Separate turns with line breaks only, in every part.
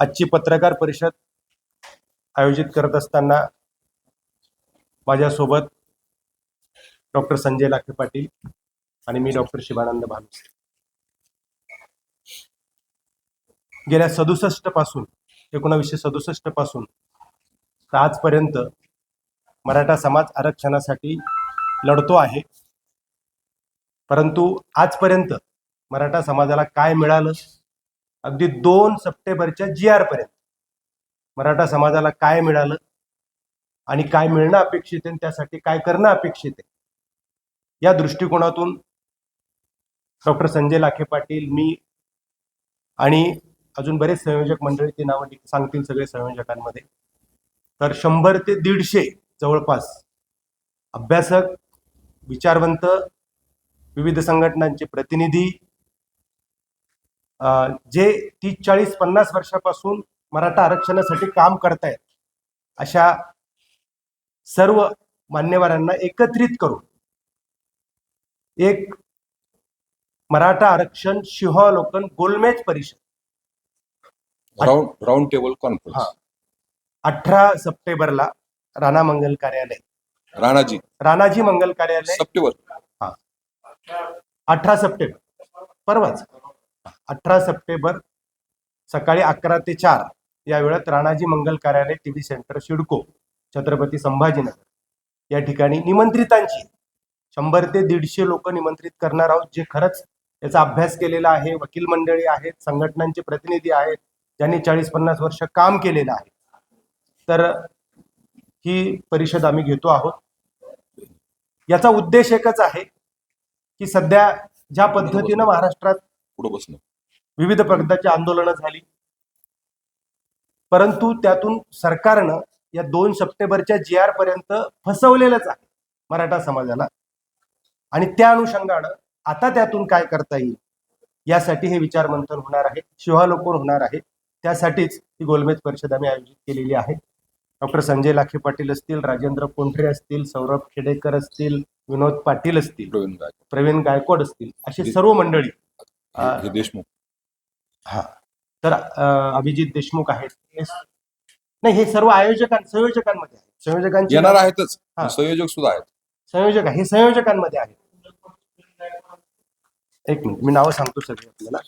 आजची पत्रकार परिषद आयोजित करत असताना माझ्यासोबत डॉक्टर संजय लाखे पाटील आणि मी डॉक्टर शिवानंद भानुसे. गेल्या सदुसष्टपासून एकोणावीसशे सदुसष्टपासून आजपर्यंत मराठा समाज आरक्षणासाठी लढतो आहे. परंतु आजपर्यंत मराठा समाजाला काय मिळालं? अगदी दोन सप्टेंबरच्या जी आर पर्यंत. मराठा समाजाला काय मिळालं आणि काय मिळणं अपेक्षित आहे आणि त्यासाठी काय करणं अपेक्षित आहे या दृष्टिकोनातून डॉक्टर संजय लाखे पाटील मी आणि अजून बरेच संयोजक मंडळी ती नावं सांगतील सगळे संयोजकांमध्ये. तर शंभर ते दीडशे जवळपास अभ्यासक विचारवंत विविध संघटनांचे प्रतिनिधी जे तीस चाळीस पन्नास वर्षापासून मराठा आरक्षणासाठी काम करतायत अशा सर्व मान्यवरांना एकत्रित करून एक मराठा आरक्षण शिहावलोकन गोलमेज परिषद.
राऊंड टेबल कॉन्फरन्स
हा. अठरा सप्टेंबरला राणा मंगल कार्यालय.
राणाजी.
राणाजी मंगल कार्यालय.
सप्टेंबर.
अठरा सप्टेंबर. परवाच. अठरा सप्टेंबर सकाळी अकरा ते चार या वेळात राणाजी मंगल कार्यालय टीव्ही सेंटर शिडको छत्रपती संभाजीनगर. या ठिकाणी निमंत्रितांची शंभर ते दीडशे लोक निमंत्रित करणार आहोत जे खरंच याचा अभ्यास केलेला आहे वकील मंडळी आहेत संघटनांचे प्रतिनिधी आहेत ज्यांनी चाळीस पन्नास वर्ष काम केलेलं आहे. तर ही परिषद आम्ही घेतो आहोत. याचा उद्देश एकच आहे की सध्या ज्या पद्धतीनं महाराष्ट्रात
पुढे बसणं.
विविध प्रकारची आंदोलनं झाली. परंतु त्यातून सरकारनं या दोन सप्टेंबरच्या जी आर पर्यंत फसवलेलंच आहे मराठा समाजाला. आणि त्या अनुषंगानं आता त्यातून काय करता येईल यासाठी हे विचार मंथन होणार आहे. शिवालोकन होणार आहे. त्यासाठीच ही गोलमेज परिषद आम्ही आयोजित केलेली आहे. डॉक्टर संजय लाखे पाटील असतील राजेंद्र कोंढरे असतील सौरभ खेडेकर असतील विनोद पाटील असतील
प्रवीण गायक
प्रवीण गायकवाड असतील अशी सर्व मंडळी
देशमुख.
हा. तर अं, अभिजित देशमुख आहेत. हे स- नाही हे सर्व आयोजकां संयोजकांमध्ये आहेत. संयोजकांची
येणार आहेतच.
हा.
संयोजक सुद्धा आहेत.
संयोजक आहे. हे संयोजकांमध्ये आहेत. एक मिनिट. मी नावं सांगतो सगळे आपल्याला.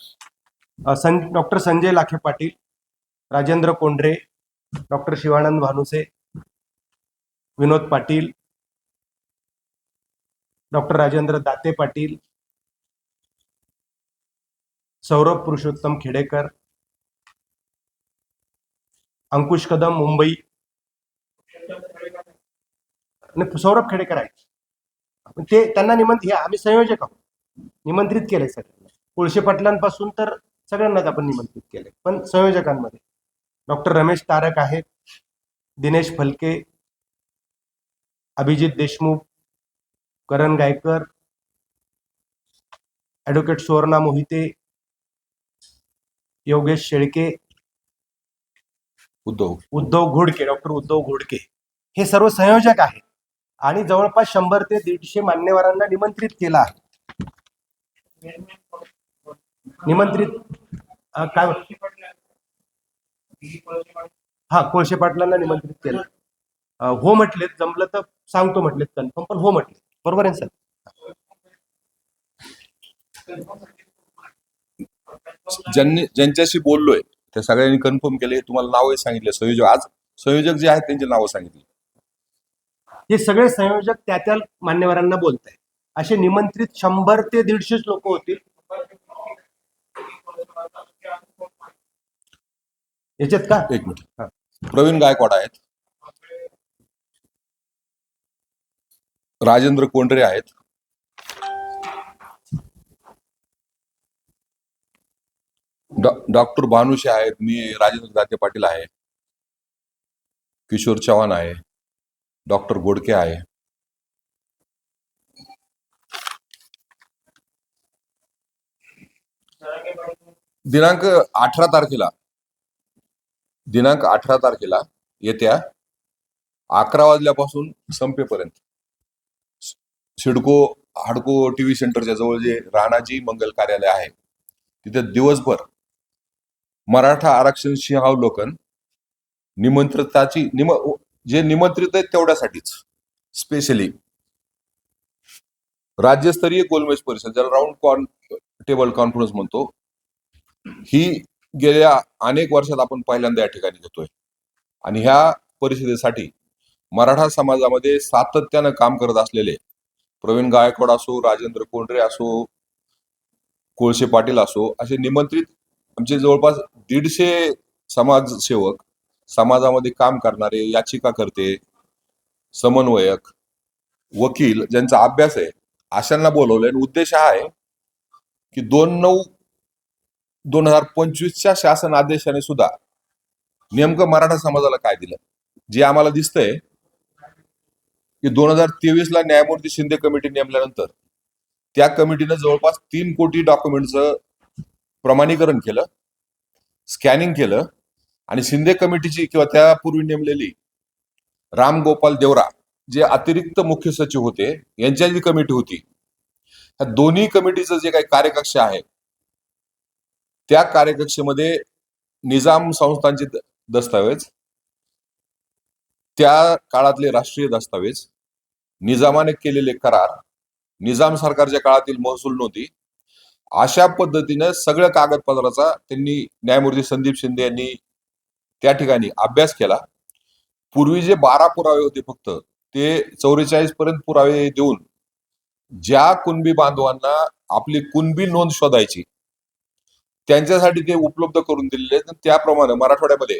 अं, सं doctor Sanjay Lakhe Patil Rajendra Kondhare doctor Shivanand Bhanuse Vinod Patil doctor Rajendra Date Patil Saurabh Purushottam Khedekar Ankush Kadam Mumbai. Saurabh Khedekar आहे ते त्यांना निमंत्रित आम्ही संयोजक आहोत. निमंत्रित केले सगळ्यांना. कोळशे पाटलांपासून तर सगळ्यांनाच आपण निमंत्रित केले पण संयोजकांमध्ये. डॉक्टर रमेश तारक आहेत दिनेश फलके अभिजित देशमुख करण गायकर ॲडव्होकेट सुवर्णा मोहिते योगेश शेळके
उद्धव.
उद्धव घोडके डॉक्टर उद्धव घोडके. हे सर्व संयोजक आहेत. आणि जवळपास शंभर ते दीडशे मान्यवरांना निमंत्रित केलं आहे. निमंत्रित काय हा कोळशे पाटलांना निमंत्रित केलं. हो म्हटलेत जमलं तर सांगतो म्हटलेत कन्फर्म पण हो म्हटले बरोबर आहे सर?
ज्यांनी ज्यांच्याशी बोललोय त्या सगळ्यांनी कन्फर्म केले तुम्हाला नावही सांगितले. संयोजक आज संयोजक जे आहेत त्यांची नावं सांगितली.
हे सगळे संयोजक त्या त्या मान्यवरांना बोलत आहेत असे निमंत्रित शंभर ते दीडशेच लोक होतील. याच्यात का?
एक मिनिट.
हा.
प्रवीण गायकवाड आहेत. राजेंद्र कोंढरे आहेत. डॉक्टर भानुशे आहेत मी राजेंद्र दाते पाटील आहे किशोर चव्हाण आहे डॉक्टर गोडके आहे. दिनांक अठरा तारखेला दिनांक अठरा तारखेला येत्या अकरा वाजल्यापासून संपेपर्यंत सिडको हाडको टीव्ही सेंटरच्या जवळ जे राणाजी मंगल कार्यालय आहे तिथे दिवसभर मराठा आरक्षण सिंहावलोकन निमंत्रिताची निम जे निमंत्रित आहेत तेवढ्यासाठीच स्पेशली राज्यस्तरीय गोलमेज परिषद ज्याला राऊंड कॉन टेबल कॉन्फरन्स म्हणतो ही गेल्या अनेक वर्षात आपण पहिल्यांदा या ठिकाणी घेतोय. आणि ह्या परिषदेसाठी मराठा समाजामध्ये सातत्यानं काम करत असलेले प्रवीण गायकवाड असो राजेंद्र कोंडरे असो कोळशे पाटील असो असे निमंत्रित आमचे जवळपास दीडशे समाजसेवक समाजामध्ये काम करणारे याचिका करते समन्वयक वकील ज्यांचा अभ्यास आहे अशांना बोलवलंय. आणि उद्देश हा आहे की दोन नऊ दोन हजार पंचवीसच्या शासन आदेशाने सुद्धा नेमकं मराठा समाजाला काय दिलं? जे आम्हाला दिसतंय की दोन हजार तेवीस ला न्यायमूर्ती शिंदे कमिटी नेमल्यानंतर त्या कमिटीनं जवळपास तीन कोटी डॉक्युमेंटचं प्रमाणीकरण केलं स्कॅनिंग केलं आणि शिंदे कमिटीची किंवा त्यापूर्वी नेमलेली राम गोपाल देवरा जे अतिरिक्त मुख्य सचिव होते यांच्या जी कमिटी होती ह्या दोन्ही कमिटीचं जे काही कार्यकक्ष आहे त्या कार्यकक्षेमध्ये निजाम संस्थांचे दस्तावेज त्या काळातले राष्ट्रीय दस्तावेज निजामाने केलेले करार निजाम सरकारच्या काळातील महसूल नोंदी अशा पद्धतीनं सगळ्या कागदपत्राचा त्यांनी न्यायमूर्ती संदीप शिंदे यांनी त्या ठिकाणी अभ्यास केला. पूर्वी जे बारा पुरावे होते फक्त ते चौवेचाळीस पर्यंत पुरावे देऊन ज्या कुणबी बांधवांना आपली कुणबी नोंद शोधायची त्यांच्यासाठी ते उपलब्ध करून दिलेले त्याप्रमाणे मराठवाड्यामध्ये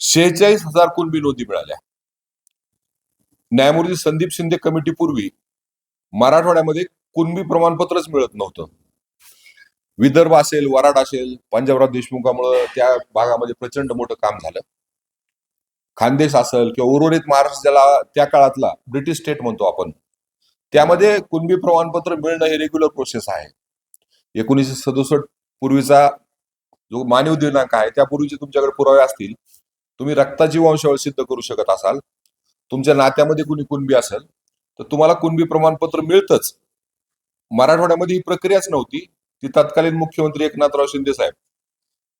शेहेचाळीस हजार कुणबी नोंदी मिळाल्या. न्यायमूर्ती संदीप शिंदे कमिटी पूर्वी मराठवाड्यामध्ये कुणबी प्रमाणपत्रच मिळत नव्हतं. विदर्भ असेल वराड असेल पंजाबराव देशमुखामुळे त्या भागामध्ये प्रचंड मोठं काम झालं. खानदेश असेल किंवा उर्वरित महाराष्ट्र ज्याला त्या काळातला ब्रिटिश स्टेट म्हणतो आपण त्यामध्ये कुणबी प्रमाणपत्र मिळणं हे रेग्युलर प्रोसेस आहे. एकोणीसशे सदुसष्ट पूर्वीचा जो मानव दिनांक आहे त्यापूर्वीचे तुमच्याकडे पुरावे असतील. तुम्ही रक्ताची वंशावळ सिद्ध करू शकत असाल. तुमच्या नात्यामध्ये कुणी कुणबी असेल तर तुम्हाला कुणबी प्रमाणपत्र मिळतच. मराठवाड्यामध्ये ही प्रक्रियाच नव्हती. ती तत्कालीन मुख्यमंत्री एकनाथराव शिंदे साहेब.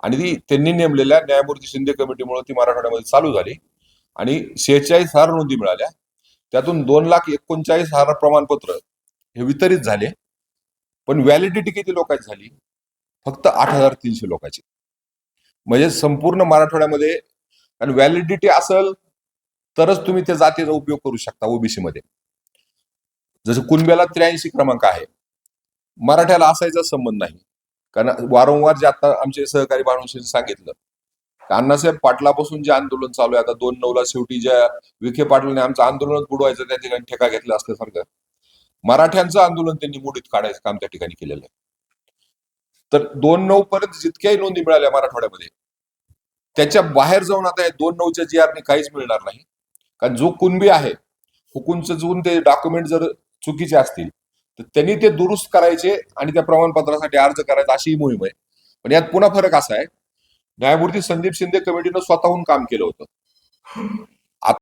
आणि ती त्यांनी नेमलेल्या न्यायमूर्ती शिंदे कमिटीमुळे ती मराठवाड्यामध्ये चालू झाली. आणि शेहेचाळीस हजार नोंदी मिळाल्या. त्यातून दोन लाख एकोणचाळीस हजार प्रमाणपत्र हे वितरित झाले. पण व्हॅलिडिटी किती लोकांची झाली? फक्त आठ हजार तीनशे लोकांची. म्हणजे संपूर्ण मराठवाड्यामध्ये आणि व्हॅलिडिटी असेल तरच तुम्ही त्या जातीचा उपयोग करू शकता ओबीसी मध्ये जसं कुणब्याला त्र्याऐंशी क्रमांक आहे. मराठ्याला असायचा संबंध नाही. कारण वारंवार जे आता आमचे सहकारी बाळूंशी सांगितलं अण्णासाहेब पाटलापासून जे आंदोलन चालू आहे आता दोन नऊला शेवटी ज्या विखे पाटलाने आमचं आंदोलनच बुडवायचं त्या ठिकाणी ठेका घेतला असल्यासारखं. मराठ्यांचं आंदोलन त्यांनी मोडीत काढायचं काम त्या ठिकाणी केलेलं आहे. तर दोन नऊ पर्यंत जितक्याही नोंदी मिळाल्या मराठवाड्यामध्ये त्याच्या बाहेर जाऊन आता या दोन नऊच्या जी आरने काहीच मिळणार नाही. कारण जो कुणबी आहे हुकूमचं जून ते डॉक्युमेंट जर चुकीचे असतील तर त्यांनी ते दुरुस्त करायचे आणि त्या प्रमाणपत्रासाठी अर्ज करायचा अशी ही मोहीम आहे. पण यात पुन्हा फरक असा आहे. न्यायमूर्ती संदीप शिंदे कमिटीनं स्वतःहून काम केलं होतं.